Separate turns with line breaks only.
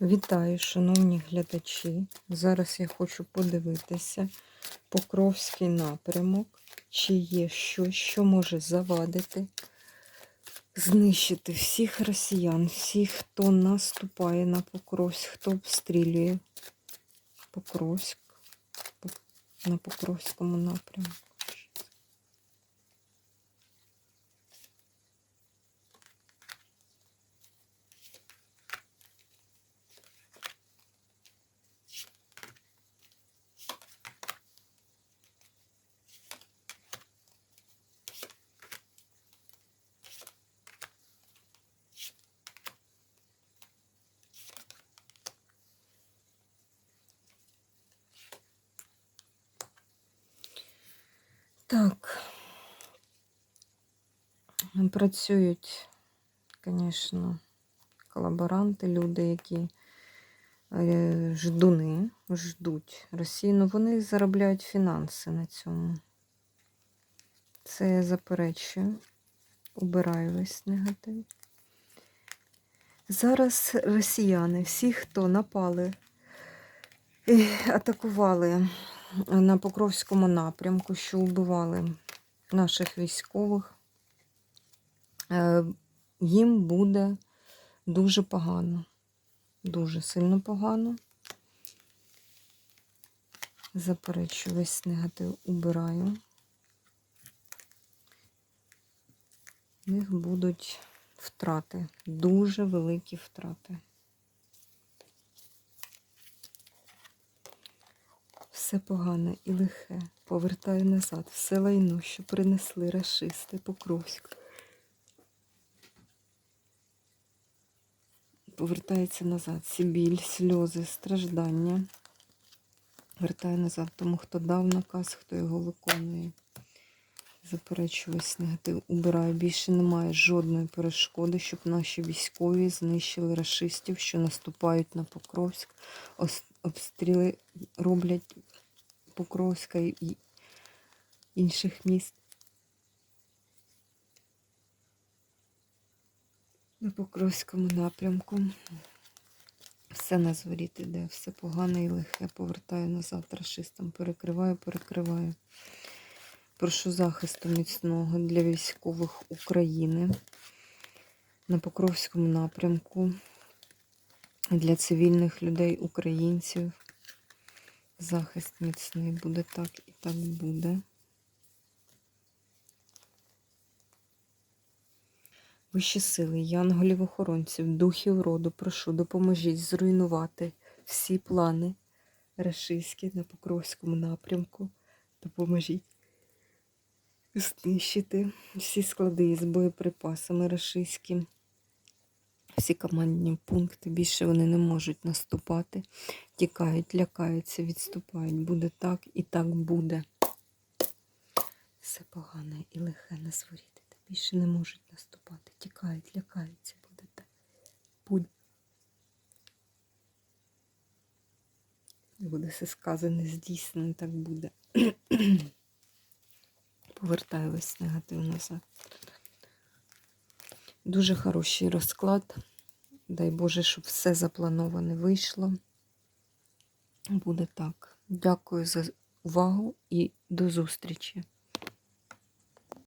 Вітаю, шановні глядачі. Зараз я хочу подивитися Покровський напрямок, чи є щось, що може завадити, знищити всіх росіян, всіх, хто наступає на Покровськ, хто обстрілює Покровськ на Покровському напрямку. Так. Працюють, звісно, колаборанти, люди, які е, ждуни, ждуть Росію, але вони заробляють фінанси на цьому. Це я заперечую, убираю весь негатив. Зараз росіяни, всі, хто напали і атакували на Покровському напрямку, що вбивали наших військових, е, їм буде дуже погано. Дуже сильно погано. Заперечую, весь негатив убираю. У них будуть втрати, дуже великі втрати. Все погане і лихе. Повертаю назад все лайно, що принесли рашисти Покровськ. Повертається назад. Всі біль, сльози, страждання. Вертаю назад тому, хто дав наказ, хто його виконує. Заперечую весь негатив. Убираю. Більше немає жодної перешкоди, щоб наші військові знищили рашистів, що наступають на Покровськ. Обстріли роблять Покровська і інших міст. На Покровському напрямку. Все на зворіт іде, все погане і лихе. Повертаю назад рашистам. Перекриваю, перекриваю. Прошу захисту міцного для військових України на Покровському напрямку, для цивільних людей, українців. Захист міцний буде так і так буде. Вищі сили, янголів охоронців, духів роду, прошу, допоможіть зруйнувати всі плани рашистські на Покровському напрямку. Допоможіть знищити всі склади з боєприпасами рашистські, всі командні пункти. Більше вони не можуть наступати, тікають, лякаються, відступають. Буде так і так буде. Все погане і лихе на зворіти. Більше не можуть наступати. Тікають, лякаються, буде так. Буде. Буде все сказане, здійснено, так буде. Повертаю весь негатив назад. Дуже хороший розклад. Дай Боже, щоб все заплановане вийшло. Буде так. Дякую за увагу і до зустрічі!